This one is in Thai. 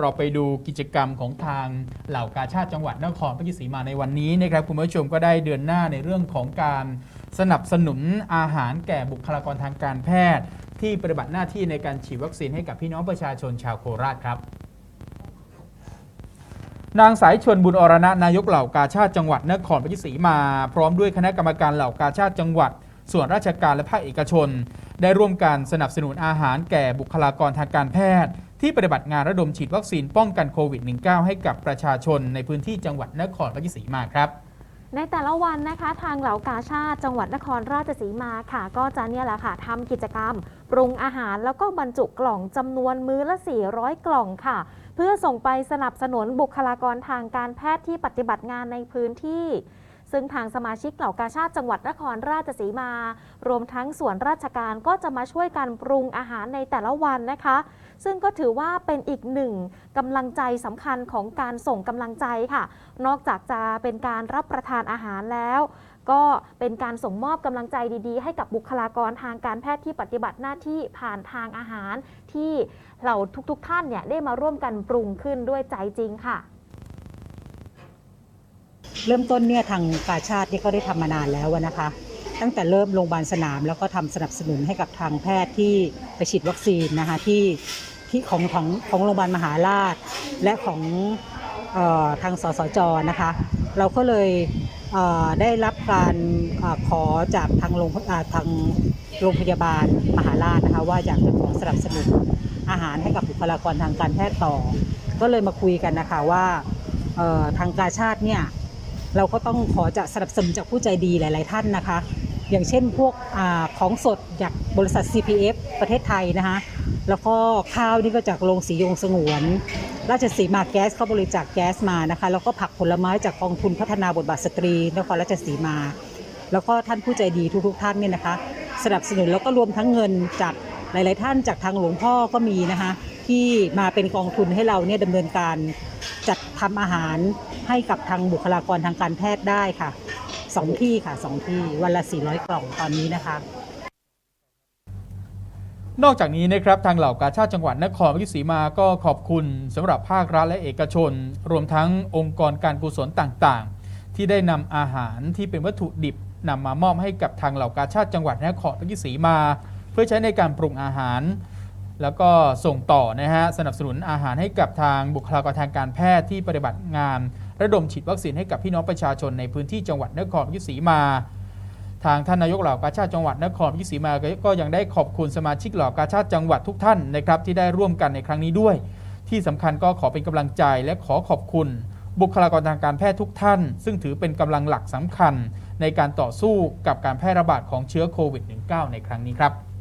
เราไปดูกิจกรรมของทางเหล่ากาชาติจังหวัดนครราชสีมาในวันนี้นะครับคุณผู้ชมก็ได้เดือนหน้าในเรื่องของการสนับสนุนอาหารแก่บุคลากรทางการแพทย์ ที่ปฏิบัติหน้าที่ในการฉีดวัคซีนให้กับพี่น้องประชาชนชาวโคราชครับ นางสายชนบุญอรณะนายกเหล่ากาชาติจังหวัดนครราชสีมา พร้อมด้วยคณะกรรมการเหล่ากาชาติจังหวัด ส่วนราชการและภาคเอกชน ได้ร่วมกันสนับสนุนอาหารแก่บุคลากรทางการแพทย์ ที่ปฏิบัติงานระดมฉีดวัคซีนป้องกันโควิด -19 ให้กับประชาชนในพื้นที่จังหวัดนครราชสีมาครับในแต่ละวันนะคะทางเหล่ากาชาติจังหวัดนครราชสีมาค่ะ ก็จะเนี่ยแหละค่ะทำกิจกรรม ปรุงอาหารแล้วก็บรรจุกล่องจำนวนมื้อละ 400 กล่องค่ะ เพื่อส่งไปสนับสนุนบุคลากรทางการแพทย์ที่ปฏิบัติงานในพื้นที่ ซึ่งทางสมาชิกเหล่ากาชาติจังหวัดนครราชสีมา รวมทั้งส่วนราชการก็จะมาช่วยกันปรุงอาหารในแต่ละวันนะคะ ซึ่งก็ถือว่าเป็นอีกหนึ่งกำลังใจสำคัญของการส่งกำลังใจค่ะ นอกจากจะเป็นการรับประทานอาหารแล้วก็เป็นการส่งมอบกำลังใจดีๆ ให้กับบุคลากรทางการแพทย์ที่ปฏิบัติหน้าที่ผ่านทางอาหาร ที่เราทุกๆท่านเนี่ยได้มาร่วมกันปรุงขึ้นด้วยใจจริงค่ะ เริ่มต้นเนี่ยทางกาชาตินี่ก็ได้ทำมานานแล้วนะคะ ตั้งแต่เริ่มโรงพยาบาลสนาม แล้วก็ทำสนับสนุนให้กับทางแพทย์ที่ไปฉีดวัคซีนนะคะที่ที่ของของของโรงพยาบาลมหาราช และของออทางสสจนะคะ เราก็เลยเได้รับการอขอจากทางโรงทางโรงพยาบาลมหาราชนะคะว่าอยากจะขอสนับสนุนอาหารให้กับบุคลากรทางการแพทย์ต่อ ก็เลยมาคุยกันนะคะว่าทางกาชาติเนี่ย เราก็ต้องขอจะสนับสนุนจากผู้ใจดีหลาย ๆ ท่านนะคะ อย่างเช่นพวกอของสดจากบริษัท CPF ประเทศไทยนะคะแล้วก็ข้าวนี่ก็จากโรงสียงสงวน ราชสีมาแก๊สเขาบริจาคแก๊สมานะคะ แล้วก็ผักผลไม้จากกองทุนพัฒนาบทบาทสตรีนครราชสีมา แล้วก็ท่านผู้ใจดีทุกๆท่านเนี่ยนะคะ สนับสนุนแล้วก็รวมทั้งเงินจากหลาย ๆ ท่านจากทางหลวงพ่อก็มีนะคะ ที่มาเป็นกองทุนให้เราเนี่ยดำเนินการ จัดทำอาหารให้กับทางบุคลากรทางการแพทย์ได้ค่ะสองที่ค่ะสองที่วันละ 400 กล่องตอนนี้นะคะ นอกจากนี้นะครับทางเหล่ากาชาติจังหวัดนครราชสีมาก็ขอบคุณสำหรับภาครัฐและเอกชน รวมทั้งองค์กรการกุศลต่างๆ ที่ได้นำอาหารที่เป็นวัตถุดิบนำมามอบให้กับทางเหล่ากาชาติจังหวัดนครราชสีมา เพื่อใช้ในการปรุงอาหาร แล้วก็ส่งต่อนะฮะสนับสนุนอาหารให้กับทางบุคลากรทางการแพทย์ที่ปฏิบัติงาน ระดมฉีดวัคซีนให้กับพี่น้องประชาชนในพื้นที่จังหวัดนครราชสีมาทางท่านนายกเหล่ากาชาติจังหวัดนครราชสีมาก็ยังได้ขอบคุณสมาชิกเหล่ากาชาติจังหวัดทุกท่านนะครับที่ได้ร่วมกันในครั้งนี้ด้วย ที่สำคัญก็ขอเป็นกำลังใจและขอขอบคุณ บุคลากรทางการแพทย์ทุกท่าน ซึ่งถือเป็นกำลังหลักสำคัญ ในการต่อสู้กับการแพร่ระบาดของเชื้อโควิด -19 ในครั้งนี้ครับ